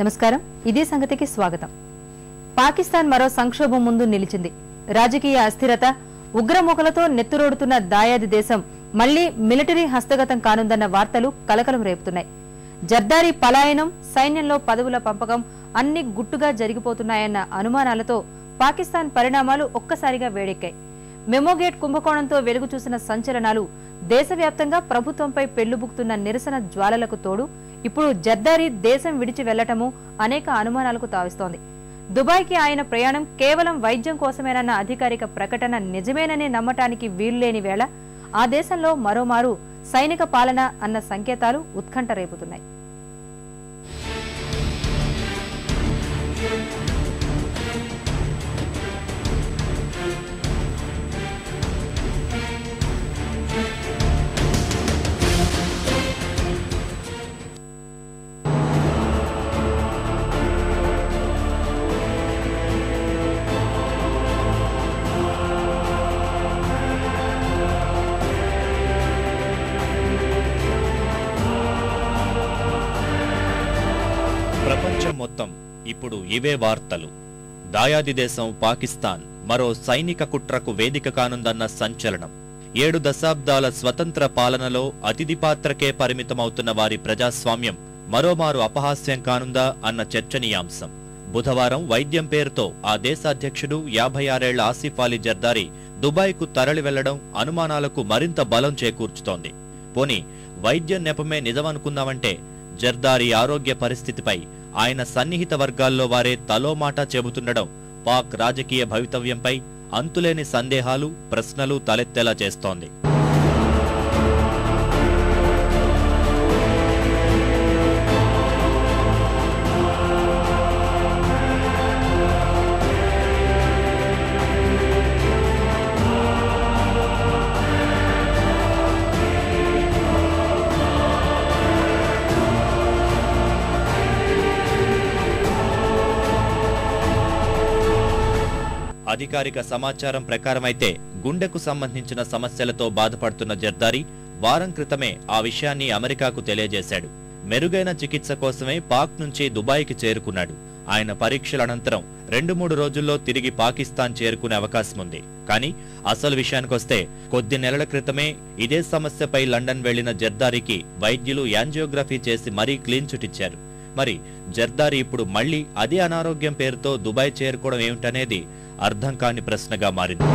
నమస్కారం. ఇదే సంగతికి స్వాగతం. పాకిస్తాన్ మరో సంక్షోభం ముందు నిలిచింది. రాజకీయ అస్థిరత ఉగ్రముఖలతో నెత్తురోడుతున్న దాయాది దేశం మళ్ళీ మిలిటరీ హస్తగతం కానుందన్న వార్తలు కలకలం రేపుతున్నాయి. జర్దారి పలాయనం సైన్యంలో పదవుల పంపకం అన్ని గుట్టుగా జరిగిపోతున్నాయన్న అనుమానాలతో పాకిస్తాన్ పరిణామాలు ఒక్కసారిగా వేడెక్కాయి. మెమోగేట్ కుంభకోణంతో వెలుగు చూసిన సంచలనాలు దేశవ్యాప్తంగా ప్రభుత్వంపై పెళ్ళుబుక్తున్న నిరసన జ్వాలలకు తోడు ఇప్పుడు జర్దారీ దేశం విడిచి వెళ్ళటము అనేక అనుమానాలకు తావిస్తోంది. దుబాయ్కి ఆయన ప్రయాణం కేవలం వైద్యం కోసమేనన్న అధికారిక ప్రకటన నిజమేనని నమ్మటానికి వీల్లేని వేళ ఆ దేశంలో మరోమారు సైనిక పాలన అన్న సంకేతాలు ఉత్కంఠ రేపుతున్నాయి. మొత్తం. ఇప్పుడు ఇవే వార్తలు. దాయాది దేశం పాకిస్తాన్ మరో సైనిక కుట్రకు వేదిక కానుందన్న సంచలనం. ఏడు దశాబ్దాల స్వతంత్ర పాలనలో అతిథి పాత్రకే పరిమితమవుతున్న వారి ప్రజాస్వామ్యం మరోమారు అపహాస్యం కానుందా అన్న చర్చనీయాంశం. బుధవారం వైద్యం పేరుతో ఆ దేశాధ్యక్షుడు యాభై ఆరేళ్ళ ఆసిఫ్ అలీ జర్దారి దుబాయ్కు తరలి వెళ్ళడం అనుమానాలకు మరింత బలం చేకూర్చుతోంది. పోని వైద్యం నెపమే నిజమనుకుందామంటే జర్దారి ఆరోగ్య పరిస్థితిపై ఆయన సన్నిహిత వర్గాల్లో వారే తలో మాట చెబుతుండడం పాక్ రాజకీయ భవితవ్యంపై అంతులేని సందేహాలు ప్రశ్నలు తలెత్తేలా చేస్తోంది. అధికారిక సమాచారం ప్రకారమైతే గుండెకు సంబంధించిన సమస్యలతో బాధపడుతున్న జర్దారి వారం క్రితమే ఆ విషయాన్ని అమెరికాకు తెలియజేశాడు. మెరుగైన చికిత్స కోసమే పాక్ నుంచి దుబాయ్కి చేరుకున్నాడు. ఆయన పరీక్షల అనంతరం రెండు మూడు రోజుల్లో తిరిగి పాకిస్తాన్ చేరుకునే అవకాశం ఉంది. కానీ అసలు విషయానికొస్తే కొద్ది నెలల క్రితమే ఇదే సమస్యపై లండన్ వెళ్ళిన జర్దారికి వైద్యులు యాంజియోగ్రఫీ చేసి మరీ క్లీన్ చుటిచ్చారు మరి జర్దారి ఇప్పుడు మళ్ళీ అదే అనారోగ్యం పేరుతో దుబాయ్ చేరుకోవడం ఏమిటనేది అర్థం కాని ప్రశ్నగా మారింది.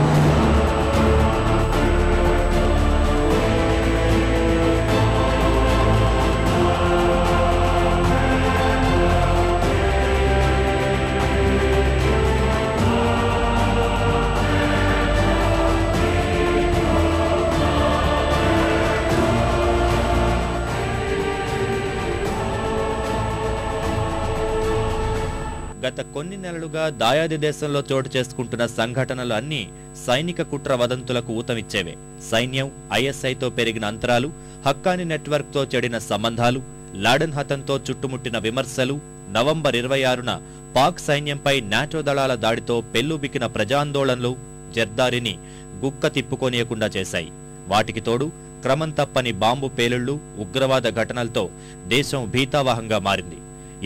గత కొన్ని నెలలుగా దాయాది దేశంలో చోటు చేసుకుంటున్న సంఘటనలు అన్నీ సైనిక కుట్ర వదంతులకు ఊతమిచ్చేవే. సైన్యం ఐఎస్ఐతో పెరిగిన అంతరాలు హక్కాని నెట్వర్క్తో చెడిన సంబంధాలు లాడెన్ హతంతో చుట్టుముట్టిన విమర్శలు నవంబర్ ఇరవై ఆరున పాక్ సైన్యంపై నాటో దళాల దాడితో పెల్లుబికిన ప్రజాందోళనలు జర్దారిని గుక్క తిప్పుకోనియకుండా చేశాయి. వాటికి తోడు క్రమం తప్పని బాంబు పేలుళ్ళు ఉగ్రవాద ఘటనలతో దేశం భీతావహంగా మారింది.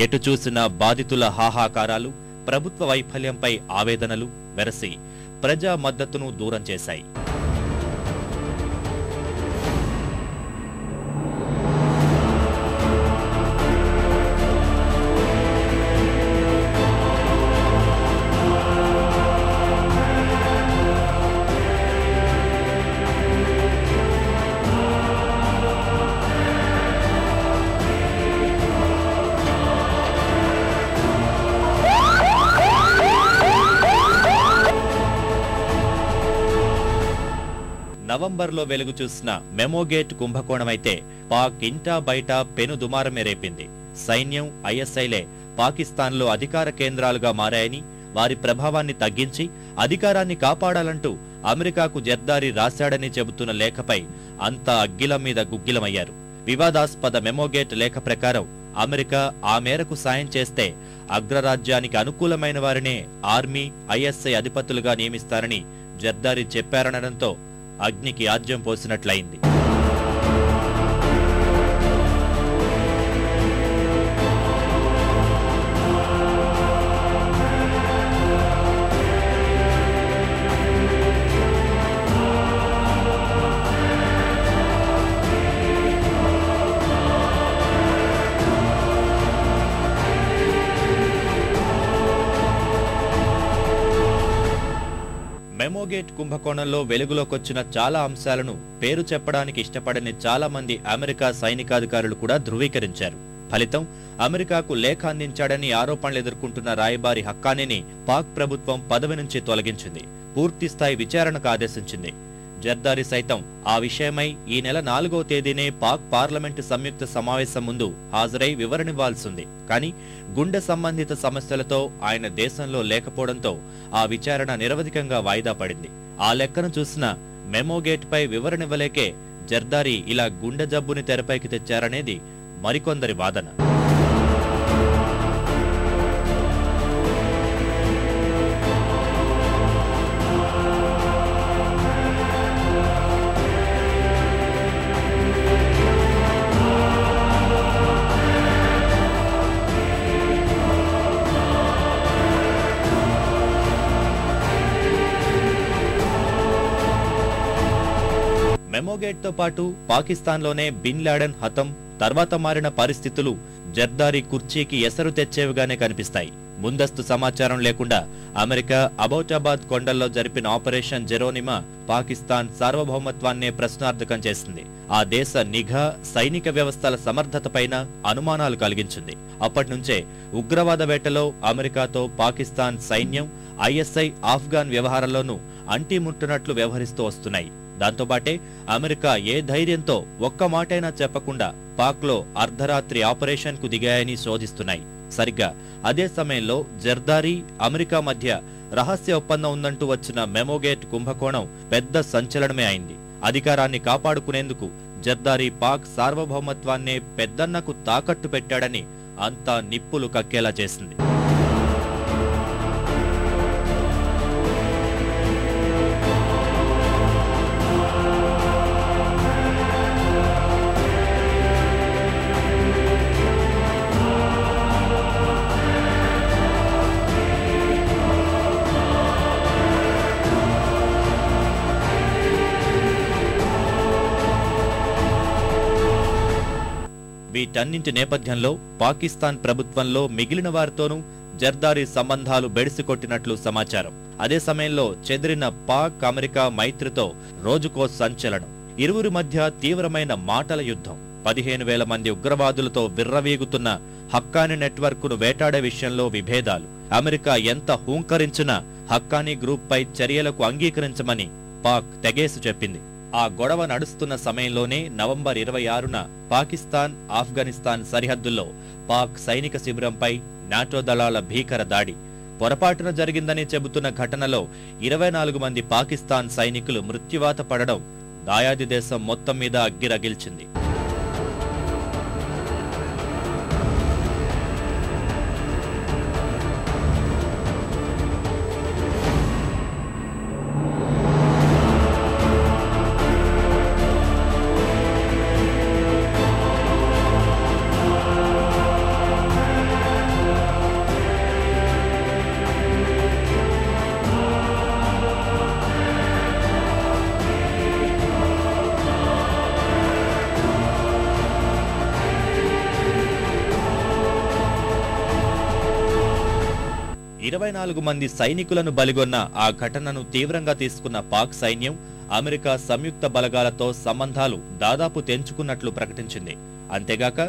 ఎటు చూసిన బాధితుల హాహాకారాలు ప్రభుత్వ వైఫల్యంపై ఆవేదనలు వెరసి ప్రజా మద్దతును దూరం చేశాయి. నవంబర్లో వెలుగు చూసిన మెమోగేట్ కుంభకోణమైతే పాక్ ఇంటా బయట పెను దుమారమే రేపింది. సైన్యం ఐఎస్ఐలే పాకిస్తాన్లో అధికార కేంద్రాలుగా మారాయని వారి ప్రభావాన్ని తగ్గించి అధికారాన్ని కాపాడాలంటూ అమెరికాకు జర్దారి రాశాడని చెబుతున్న లేఖపై అంతా అగ్గిలం మీద గుగ్గిలమయ్యారు. వివాదాస్పద మెమోగేట్ లేఖ ప్రకారం అమెరికా ఆ మేరకు సాయం చేస్తే అగ్రరాజ్యానికి అనుకూలమైన వారినే ఆర్మీ ఐఎస్ఐ అధిపతులుగా నియమిస్తారని జర్దారి చెప్పారనడంతో అగ్నికి ఆజ్యం పోసినట్లయింది. మెమోగేట్ కుంభకోణంలో వెలుగులోకొచ్చిన చాలా అంశాలను పేరు చెప్పడానికి ఇష్టపడని చాలా మంది అమెరికా సైనికాధికారులు కూడా ధృవీకరించారు. ఫలితం అమెరికాకు లేఖ అందించాడని ఆరోపణలు ఎదుర్కొంటున్న రాయబారి హక్కానీని పాక్ ప్రభుత్వం పదవి నుంచి తొలగించింది. పూర్తి స్థాయి విచారణకు ఆదేశించింది. జర్దారి సైతం ఆ విషయమై ఈ నెల నాలుగో తేదీనే పాక్ పార్లమెంటు సంయుక్త సమావేశం ముందు హాజరై వివరణివ్వాల్సింది కానీ గుండె సంబంధిత సమస్యలతో ఆయన దేశంలో లేకపోవడంతో ఆ విచారణ నిరవధికంగా వాయిదా పడింది. ఆ లెక్కను చూసిన మెమోగేట్పై వివరణివ్వలేకే జర్దారి ఇలా గుండె జబ్బుని తెరపైకి తెచ్చారనేది మరికొందరి వాదన. తో పాటు పాకిస్తాన్లోనే బిన్ లాడెన్ హతం తర్వాత మారిన పరిస్థితులు జర్దారి కుర్చీకి ఎసరు తెచ్చేవిగానే కనిపిస్తాయి. ముందస్తు సమాచారం లేకుండా అమెరికా అబౌటాబాద్ కొండల్లో జరిపిన ఆపరేషన్ జెరోనిమా పాకిస్తాన్ సార్వభౌమత్వాన్నే ప్రశ్నార్థకం చేసింది. ఆ దేశ నిఘా సైనిక వ్యవస్థల సమర్థతపైన అనుమానాలు కలిగించింది. అప్పటినుంచే ఉగ్రవాద వేటలో అమెరికాతో పాకిస్తాన్ సైన్యం ఐఎస్ఐ ఆఫ్ఘాన్ వ్యవహారంలోనూ అంటిముట్టునట్లు వ్యవహరిస్తూ వస్తున్నాయి. దాంతోపాటే అమెరికా ఏ ధైర్యంతో ఒక్క మాటైనా చెప్పకుండా పాక్లో అర్ధరాత్రి ఆపరేషన్కు దిగాయని శోధిస్తున్నాయి. సరిగ్గా అదే సమయంలో జర్దారి అమెరికా మధ్య రహస్య ఒప్పందం ఉందంటూ వచ్చిన మెమోగేట్ కుంభకోణం పెద్ద సంచలనమే అయింది. అధికారాన్ని కాపాడుకునేందుకు జర్దారి పాక్ సార్వభౌమత్వాన్నే పెద్దన్నకు తాకట్టు పెట్టాడని అంతా నిప్పులు కక్కేలా చేసింది. వీటన్నింటి నేపథ్యంలో పాకిస్తాన్ ప్రభుత్వంలో మిగిలిన వారితోనూ జర్దారీ సంబంధాలు బెడిసికొట్టినట్లు సమాచారం. అదే సమయంలో చెదిరిన పాక్ అమెరికా మైత్రితో రోజుకో సంచలనం. ఇరువురి మధ్య తీవ్రమైన మాటల యుద్ధం. పదిహేను వేల మంది ఉగ్రవాదులతో విర్రవీగుతున్న నెట్వర్క్ నెట్వర్క్ను వేటాడే విషయంలో విభేదాలు. అమెరికా ఎంత హూంకరించినా హక్కానీ గ్రూప్ పై చర్యలకు అంగీకరించమని పాక్ తెగేసి చెప్పింది. ఆ గొడవ నడుస్తున్న సమయంలోనే నవంబర్ ఇరవై ఆరున పాకిస్తాన్ ఆఫ్ఘనిస్తాన్ సరిహద్దుల్లో పాక్ సైనిక శిబిరంపై నాటో దళాల భీకర దాడి పొరపాటున జరిగిందని చెబుతున్న ఘటనలో ఇరవై నాలుగు మంది పాకిస్తాన్ సైనికులు మృత్యువాత పడడం దాయాది దేశం మొత్తం మీద అగ్గిరగిల్చింది. ఇరవై నాలుగు మంది సైనికులను బలిగొన్న ఆ ఘటనను తీవ్రంగా తీసుకున్న పాక్ సైన్యం అమెరికా సంయుక్త బలగాలతో సంబంధాలు దాదాపు తెంచుకున్నట్లు ప్రకటించింది. అంతేగాక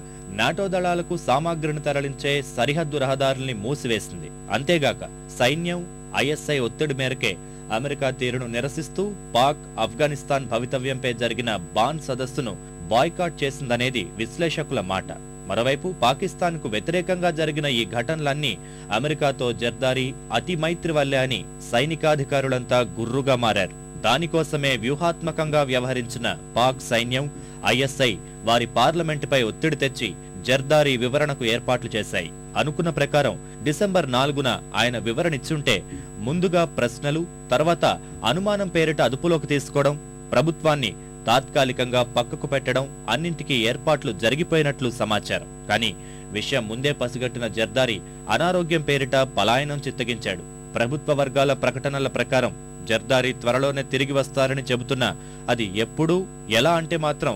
నాటో దళాలకు సామాగ్రిని తరలించే సరిహద్దు రహదారుల్ని మూసివేసింది. అంతేగాక సైన్యం ఐఎస్ఐ ఒత్తిడి మేరకే అమెరికా తీరును నిరసిస్తూ పాక్ ఆఫ్ఘనిస్తాన్ భవితవ్యంపై జరిగిన బాన్ సదస్సును బాయ్కాట్ చేసిందనేది విశ్లేషకుల మాట. మరోవైపు పాకిస్తాన్కు వ్యతిరేకంగా జరిగిన ఈ ఘటనలన్నీ అమెరికాతో జర్దారీ అతి మైత్రి వల్లే అని సైనికాధికారులంతా గుర్రుగా మారారు. దానికోసమే వ్యూహాత్మకంగా వ్యవహరించిన పాక్ సైన్యం ఐఎస్ఐ వారి పార్లమెంటుపై ఒత్తిడి తెచ్చి జర్దారీ వివరణకు ఏర్పాట్లు చేశాయి. అనుకున్న ప్రకారం డిసెంబర్ నాలుగున ఆయన వివరణిచ్చుంటే ముందుగా ప్రశ్నలు తర్వాత అనుమానం పేరిట అదుపులోకి తీసుకోవడం ప్రభుత్వాన్ని తాత్కాలికంగా పక్కకు పెట్టడం అన్నింటికీ ఏర్పాట్లు జరిగిపోయినట్లు సమాచారం. కానీ విషయం ముందే పసిగట్టిన జర్దారి అనారోగ్యం పేరిట పలాయనం చిత్తగించాడు. ప్రభుత్వ వర్గాల ప్రకటనల ప్రకారం జర్దారి త్వరలోనే తిరిగి వస్తారని చెబుతున్నా అది ఎప్పుడు ఎలా అంటే మాత్రం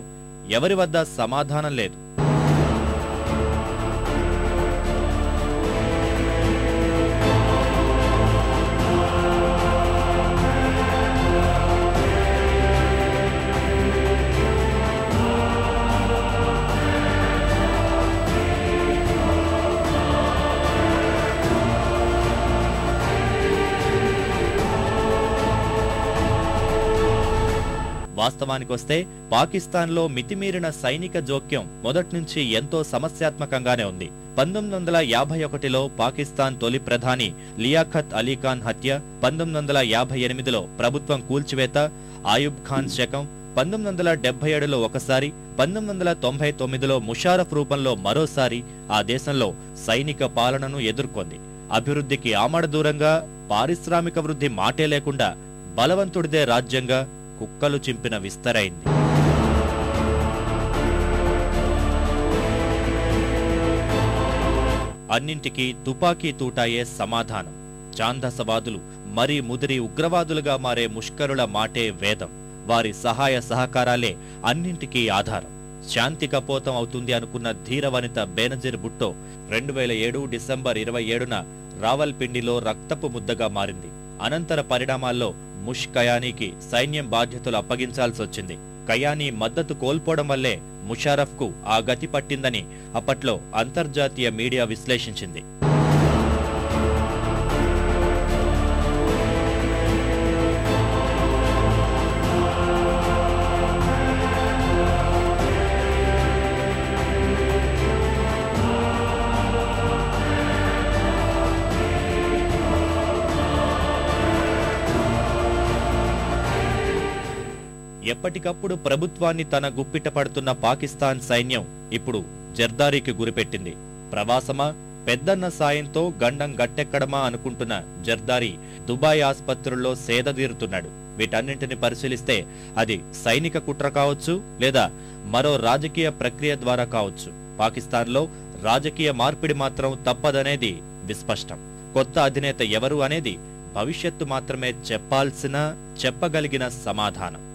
ఎవరి వద్ద సమాధానం లేదు. పాకిస్తాన్ పాకిస్తాన్లో మితిమీరిన సైనిక జోక్యం మొదట్నుంచి ఎంతో సమస్యాత్మకంగానే ఉంది. పంతొమ్మిది వందల యాభై ఒకటిలో పాకిస్తాన్ తొలి ప్రధాని లియాఖత్ అలీఖాన్ హత్య పంతొమ్మిది వందల యాభై ఎనిమిదిలో ప్రభుత్వం కూల్చివేత ఆయుబ్ ఖాన్ శకం పంతొమ్మిది వందల డెబ్బై ఏడులో ఒకసారి పంతొమ్మిది వందల తొంభై తొమ్మిదిలో ముషారఫ్ రూపంలో మరోసారి ఆ దేశంలో సైనిక పాలనను ఎదుర్కొంది. అభివృద్ధికి ఆమడ దూరంగా పారిశ్రామిక వృద్ధి మాటే లేకుండా బలవంతుడిదే రాజ్యంగా కుక్కలు చింపిన విస్తరైంది. అన్నింటికీ తుపాకీ తూటాయే సమాధానం. చాందసవాదులు మరీ ముదిరి ఉగ్రవాదులుగా మారే ముష్కరుల మాటే వేదం. వారి సహాయ సహకారాలే అన్నింటికీ ఆధారం. శాంతి కపోతం అవుతుంది అనుకున్న ధీరవనిత బేనజీర్ బుట్టో రెండు వేల ఏడు డిసెంబర్ ఇరవై ఏడున రావల్పిండిలో రక్తపు ముద్దగా మారింది. అనంతర పరిణామాల్లో ముష్ కయానీకి సైన్యం బాధ్యతలు అప్పగించాల్సొచ్చింది కయానీ మద్దతు కోల్పోవడం వల్లే ముషారఫ్కు ఆ గతి పట్టిందని అప్పట్లో అంతర్జాతీయ మీడియా విశ్లేషించింది. ఎప్పటికప్పుడు ప్రభుత్వాన్ని తన గుప్పిట పడుతున్న పాకిస్తాన్ సైన్యం ఇప్పుడు జర్దారీకి గురిపెట్టింది. ప్రవాసమా? పెద్దన్న సాయంతో గండం గట్టెక్కడమా అనుకుంటున్న జర్దారీ దుబాయ్ ఆసుపత్రుల్లో సేదదీరుతున్నాడు వీటన్నింటిని పరిశీలిస్తే అది సైనిక కుట్ర కావచ్చు లేదా మరో రాజకీయ ప్రక్రియ ద్వారా కావచ్చు. పాకిస్తాన్లో రాజకీయ మార్పిడి మాత్రం తప్పదనేది విస్పష్టం. కొత్త అధినేత ఎవరు అనేది భవిష్యత్తు మాత్రమే చెప్పాల్సిన చెప్పగలిగిన సమాధానం.